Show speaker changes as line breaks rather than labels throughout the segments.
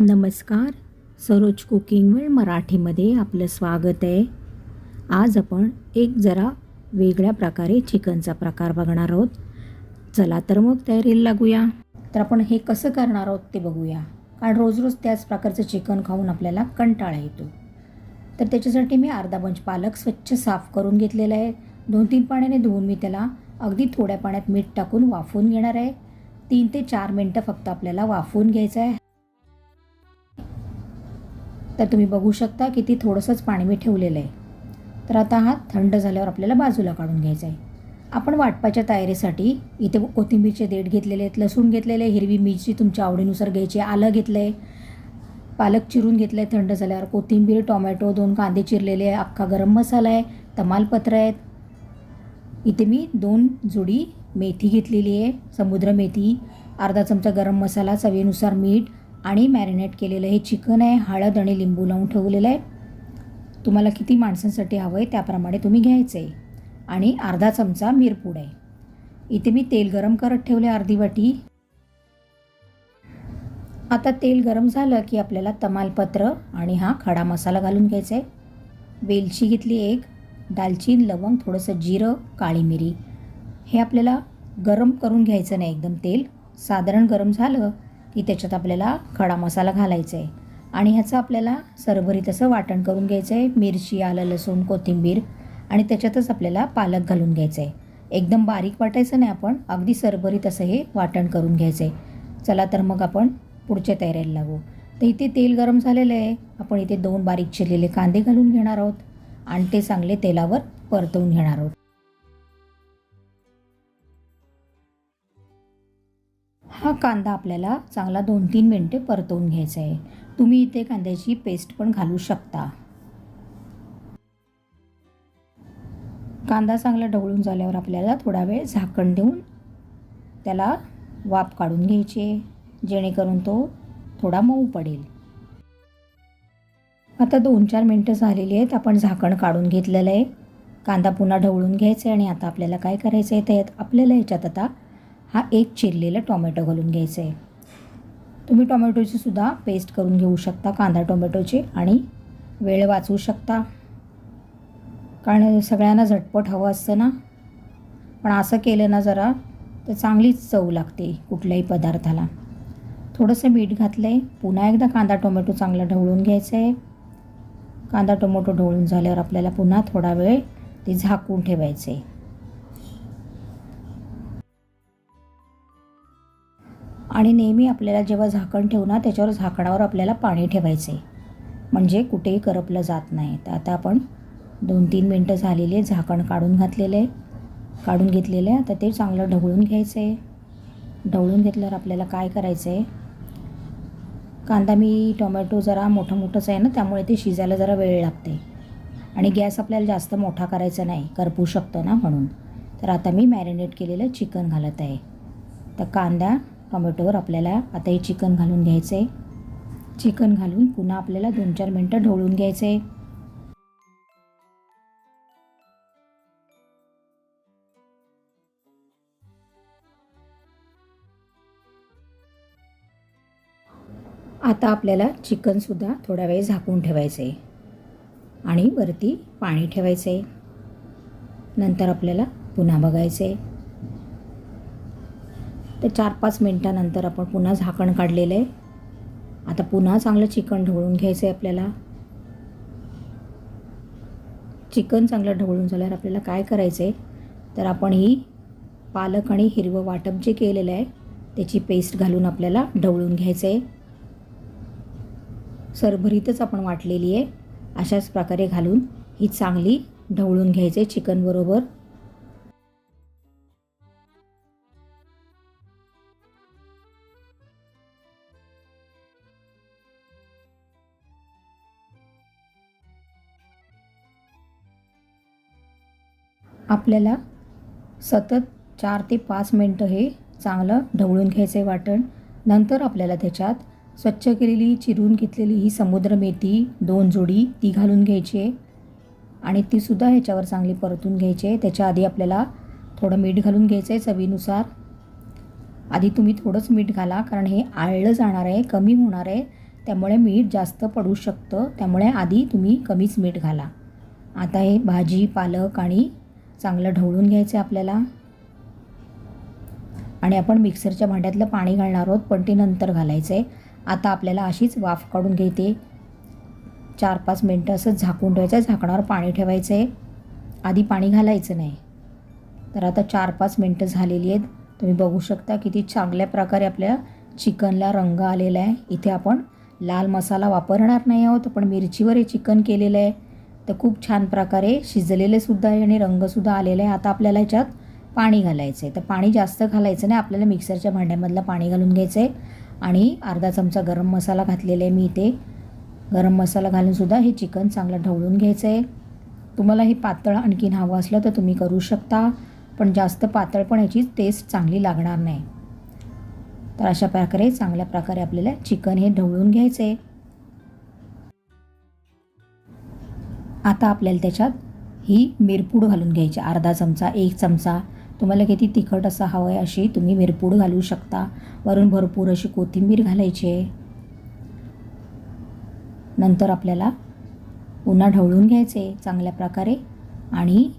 नमस्कार. सरोज कुकिंगवर मराठीमध्ये आपलं स्वागत आहे. आज आपण एक जरा वेगळ्या प्रकारे चिकनचा प्रकार बघणार आहोत. चला तर मग तयारीला लागूया. तर आपण हे कसं करणार आहोत ते बघूया. कारण रोज रोज त्याच प्रकारचं चिकन खाऊन आपल्याला कंटाळा येतो. तर त्याच्यासाठी मी अर्धा बंच पालक स्वच्छ साफ करून घेतलेला आहे. दोन तीन पाण्याने धुवून मी त्याला अगदी थोड्या पाण्यात मीठ टाकून वाफवून घेणार आहे. तीन ते चार मिनटं फक्त आपल्याला वाफवून घ्यायचं आहे. तर तुम्ही बघू शकता की ती थोडंसंच पाणी मी ठेवलेलं आहे. तर आता हा थंड झाल्यावर आपल्याला बाजूला काढून घ्यायचा आहे. आपण वाटपाच्या तयारीसाठी इथे कोथिंबीरचे देठ घेतलेले आहेत लसूण घेतलेले आहे हिरवी मिरची तुमच्या आवडीनुसार घ्यायची आलं घेतलं आहे पालक चिरून घेतलं आहे थंड झाल्यावर कोथिंबीर टोमॅटो दोन कांदे चिरलेले आहे अख्खा गरम मसाला आहे तमालपत्र आहेत. इथे मी दोन जोडी मेथी घेतलेली आहे समुद्र मेथी अर्धा चमचा गरम मसाला चवीनुसार मीठ आणि मॅरिनेट केलेलं हे चिकन आहे हळद आणि लिंबू लावून ठेवलेलं आहे. तुम्हाला किती माणसांसाठी हवं आहे त्याप्रमाणे तुम्ही घ्यायचं आहे आणि अर्धा चमचा मिरपूड आहे. इथे मी तेल गरम करत ठेवले अर्धी वाटी. आता तेल गरम झालं की आपल्याला तमालपत्र आणि हा खडा मसाला घालून घ्यायचा आहे वेलची घेतली एक दालचीन लवंग थोडंसं जिरं काळी मिरी. हे आपल्याला गरम करून घ्यायचं नाही एकदम तेल. साधारण गरम झालं की त्याच्यात आपल्याला खडा मसाला घालायचा आहे आणि ह्याचं आपल्याला सरभरीत असं वाटण करून घ्यायचं आहे मिरची आलं लसूण कोथिंबीर आणि त्याच्यातच आपल्याला पालक घालून घ्यायचं आहे एकदम बारीक वाटायचं नाही आपण अगदी सरभरीत असं हे वाटण करून घ्यायचं आहे चला तर मग आपण पुढच्या तयारीला लागू. तर इथे तेल गरम झालेलं आहे. आपण इथे दोन बारीक चिरलेले कांदे घालून घेणार आहोत आणि ते चांगले तेलावर परतवून घेणार आहोत. हा कांदा आपल्याला चांगला दोन तीन मिनटे परतवून घ्यायचा आहे. तुम्ही इथे कांद्याची पेस्ट पण घालू शकता. कांदा चांगला ढवळून झाल्यावर आपल्याला थोडा वेळ झाकण देऊन त्याला वाफ काढून घ्यायचे जेणेकरून तो थोडा मऊ पडेल. आता दोन चार मिनटं झालेली आहेत. आपण झाकण काढून घेतलेलं आहे. कांदा पुन्हा ढवळून घ्यायचा आहे आणि आता आपल्याला काय करायचं आहे त्यात आपल्याला याच्यात आता हा एक चिरलेला टॉमॅटो घालून घ्यायचा आहे. तुम्ही टोमॅटोची सुद्धा पेस्ट करून घेऊ शकता कांदा टोमॅटोची आणि वेळ वाचवू शकता. कारण सगळ्यांना झटपट हवं असतं ना. पण असं केलं ना जरा तर चांगलीच चव लागते कुठल्याही पदार्थाला. थोडंसं मीठ घातलं आहे पुन्हा एकदा कांदा टोमॅटो चांगला ढवळून घ्यायचं आहे कांदा टोमॅटो ढवळून झाल्यावर आपल्याला पुन्हा थोडा वेळ ते झाकून ठेवायचं आहे आणि नेहमी आपल्याला जेव्हा झाकण ठेवणार त्याच्यावर झाकणावर आपल्याला पाणी ठेवायचं. आहे म्हणजे कुठेही करपलं जात नाही. तर आता आपण दोन तीन मिनटं झालेली आहे झाकण काढून घातलेलं आहे. काढून घेतलेलं आहे. आता ते चांगलं ढवळून घ्यायचं आहे. ढवळून घेतल्यावर आपल्याला काय करायचं आहे? कांदा मी टोमॅटो जरा मोठं मोठंच आहे ना त्यामुळे ते शिजायला जरा वेळ लागते. आणि गॅस आपल्याला जास्त मोठा करायचा नाही. करपू शकतो ना म्हणून. तर आता मी मॅरिनेट केलेलं चिकन घालत आहे. तर कांदा टोमॅटोवर आपल्याला आता हे चिकन घालून घ्यायचं आहे चिकन घालून पुन्हा आपल्याला दोन चार मिनटं ढवळून घ्यायचं आहे आता आपल्याला चिकनसुद्धा थोडा वेळ झाकून ठेवायचं आहे आणि वरती पाणी ठेवायचं आहे नंतर आपल्याला पुन्हा बघायचं आहे ते चार पाच मिनटानंतर आपण पुन्हा झाकण काढलेलं आहे. आता पुन्हा चांगलं चिकन ढवळून घ्यायचं आहे आपल्याला. चिकन चांगलं ढवळून झाल्यावर आपल्याला काय करायचं आहे? तर आपण ही पालक आणि हिरवं वाटप जे केलेलं आहे त्याची पेस्ट घालून आपल्याला ढवळून घ्यायचं आहे. सरभरीतच आपण वाटलेली आहे. अशाच प्रकारे घालून ही चांगली ढवळून घ्यायचं आहे चिकनबरोबर आपल्याला सतत चार ते पाच मिनटं हे चांगलं ढवळून घ्यायचं आहे वाटण. नंतर आपल्याला त्याच्यात स्वच्छ केलेली चिरून घेतलेली ही समुद्र मेथी दोन जोडी ती घालून घ्यायची आहे. आणि तीसुद्धा ह्याच्यावर चांगली परतून घ्यायची आहे. त्याच्या आधी आपल्याला थोडं मीठ घालून घ्यायचं आहे चवीनुसार. आधी तुम्ही थोडंच मीठ घाला कारण हे आळलं जाणार आहे कमी होणार आहे. त्यामुळे मीठ जास्त पडू शकतं. त्यामुळे आधी तुम्ही कमीच मीठ घाला. आता हे भाजी पालक आणि चांगलं ढवळून घ्यायचं आहे आपल्याला. आणि आपण मिक्सरच्या भांड्यातलं पाणी घालणार आहोत पण ते नंतर घालायचं आहे. आता आपल्याला अशीच वाफ काढून घेते. चार पाच मिनटं असं झाकून ठेवायचं आहे. झाकणावर पाणी ठेवायचं आहे. आधी पाणी घालायचं नाही. तर आता चार पाच मिनटं झालेली आहेत. तुम्ही बघू शकता किती चांगल्या प्रकारे आपल्या चिकनला रंग आलेला आहे. इथे आपण लाल मसाला वापरणार नाही आहोत पण मिरचीवर हे चिकन केलेलं आहे. तर खूप छान प्रकारे शिजलेले सुद्धा आहे आणि रंगसुद्धा आलेला आहे. आता आपल्याला याच्यात पाणी घालायचं आहे. तर पाणी जास्त घालायचं नाही. आपल्याला मिक्सरच्या भांड्यामधलं पाणी घालून घ्यायचं आहे. आणि अर्धा चमचा गरम मसाला घातलेला आहे मी इथे. गरम मसाला घालूनसुद्धा हे चिकन चांगलं ढवळून घ्यायचं आहे. तुम्हाला हे पातळ आणखीन हवं असलं तर तुम्ही करू शकता. पण जास्त पातळ पण याची टेस्ट चांगली लागणार नाही. तर अशा प्रकारे चांगल्या प्रकारे आपल्याला चिकन हे ढवळून घ्यायचं आहे. आता आपल्याला त्याच्यात ही मिरपूड घालून घ्यायची. अर्धा चमचा एक चमचा. तुम्हाला किती तिखट असं हवं आहे अशी तुम्ही मिरपूड घालू शकता. वरून भरपूर अशी कोथिंबीर घालायची. आहे नंतर आपल्याला पुन्हा ढवळून घ्यायचे चांगल्या प्रकारे. आणि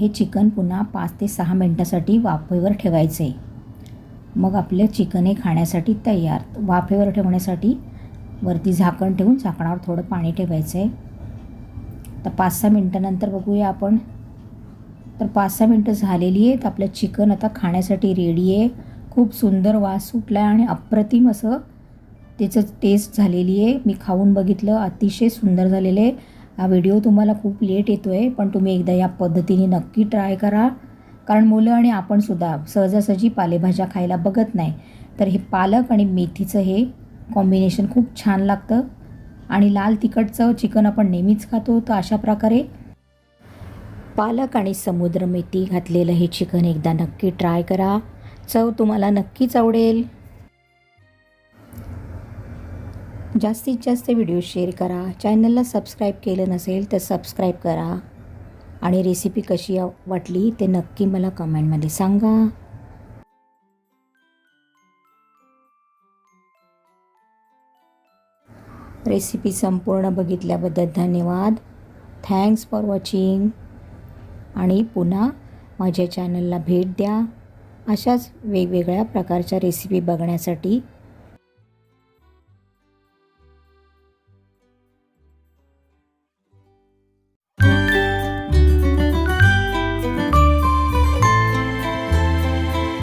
हे चिकन पुन्हा पाच ते सहा मिनटासाठी वाफेवर ठेवायचे. मग आपलं चिकन हे खाण्यासाठी तयार. वाफेवर ठेवण्यासाठी वरती झाकण ठेवून झाकणावर थोडं पाणी ठेवायचं. आहे तर पाच सहा मिनटानंतर बघूया आपण. तर पाच सहा मिनटं झालेली आहेत. आपलं चिकन आता खाण्यासाठी रेडी आहे. खूप सुंदर वास सुटला आहे आणि अप्रतिम असं त्याचं टेस्ट झालेली आहे. मी खाऊन बघितलं अतिशय सुंदर झालेलं आहे. हा व्हिडिओ तुम्हाला खूप लेट येतो आहे पण तुम्ही एकदा या पद्धतीने नक्की ट्राय करा. कारण मुलं आणि आपणसुद्धा सहजासहजी पालेभाज्या खायला बघत नाही. तर हे पालक आणि मेथीचं हे कॉम्बिनेशन खूप छान लागतं. आणि लाल तिखट चव चिकन आपण नेहमीच खातो तर अशा प्रकारे पालक आणि समुद्र मेथी घातलेलं हे चिकन एकदा नक्की ट्राय करा. चव तुम्हाला नक्कीच आवडेल. जास्तीत जास्त व्हिडिओ शेअर करा. चॅनलला सबस्क्राईब केलं नसेल तर सबस्क्राईब करा. आणि रेसिपी कशी वाटली ते नक्की मला कमेंटमध्ये सांगा. रेसिपी संपूर्ण बघितल्याबद्दल धन्यवाद. थँक्स फॉर वॉचिंग आणि पुन्हा माझ्या चॅनलला भेट द्या. अशाच वेगवेगळ्या प्रकारच्या रेसिपी बघण्यासाठी